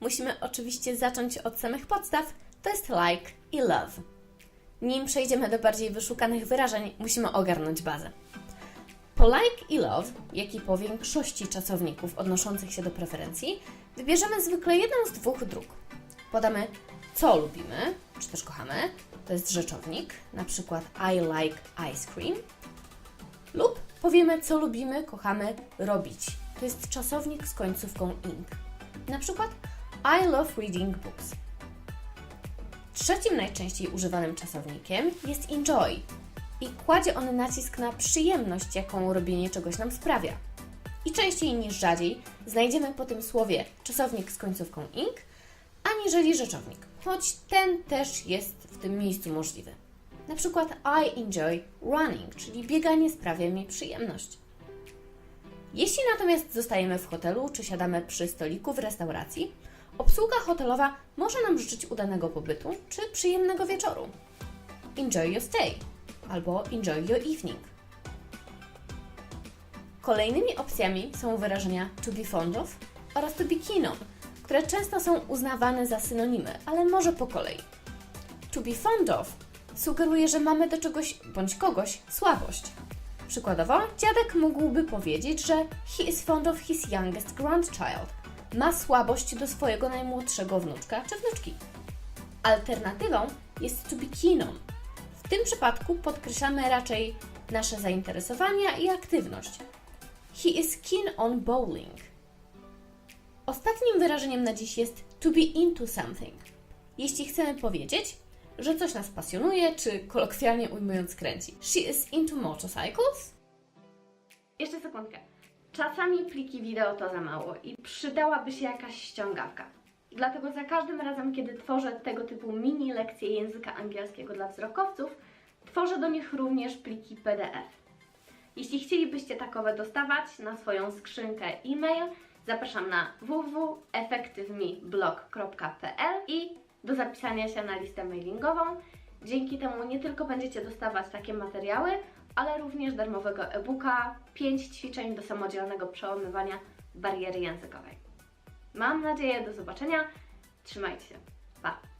musimy oczywiście zacząć od samych podstaw, to jest like i love. Nim przejdziemy do bardziej wyszukanych wyrażeń, musimy ogarnąć bazę. Po like i love, jak i po większości czasowników odnoszących się do preferencji, wybierzemy zwykle jedną z dwóch dróg. Podamy, co lubimy, czy też kochamy, to jest rzeczownik, na przykład I like ice cream, lub powiemy, co lubimy, kochamy robić. To jest czasownik z końcówką ing. Na przykład I love reading books. Trzecim najczęściej używanym czasownikiem jest enjoy i kładzie on nacisk na przyjemność, jaką robienie czegoś nam sprawia. I częściej niż rzadziej znajdziemy po tym słowie czasownik z końcówką ing, aniżeli rzeczownik, choć ten też jest w tym miejscu możliwy. Na przykład I enjoy running, czyli bieganie sprawia mi przyjemność. Jeśli natomiast zostajemy w hotelu czy siadamy przy stoliku w restauracji, obsługa hotelowa może nam życzyć udanego pobytu czy przyjemnego wieczoru. Enjoy your stay albo enjoy your evening. Kolejnymi opcjami są wyrażenia to be fond of oraz to be keen on, które często są uznawane za synonimy, ale może po kolei. To be fond of sugeruje, że mamy do czegoś bądź kogoś słabość. Przykładowo, dziadek mógłby powiedzieć, że he is fond of his youngest grandchild. Ma słabość do swojego najmłodszego wnuczka czy wnuczki. Alternatywą jest to be keen on. W tym przypadku podkreślamy raczej nasze zainteresowania i aktywność. He is keen on bowling. Ostatnim wyrażeniem na dziś jest to be into something. Jeśli chcemy powiedzieć, że coś nas pasjonuje, czy kolokwialnie ujmując kręci. She is into motorcycles. Jeszcze sekundkę. Czasami pliki wideo to za mało i przydałaby się jakaś ściągawka. Dlatego za każdym razem, kiedy tworzę tego typu mini lekcje języka angielskiego dla wzrokowców, tworzę do nich również pliki PDF. Jeśli chcielibyście takowe dostawać na swoją skrzynkę e-mail, zapraszam na www.effectivemeblog.pl i do zapisania się na listę mailingową. Dzięki temu nie tylko będziecie dostawać takie materiały, ale również darmowego e-booka 5 ćwiczeń do samodzielnego przełamywania bariery językowej. Mam nadzieję, do zobaczenia. Trzymajcie się. Pa!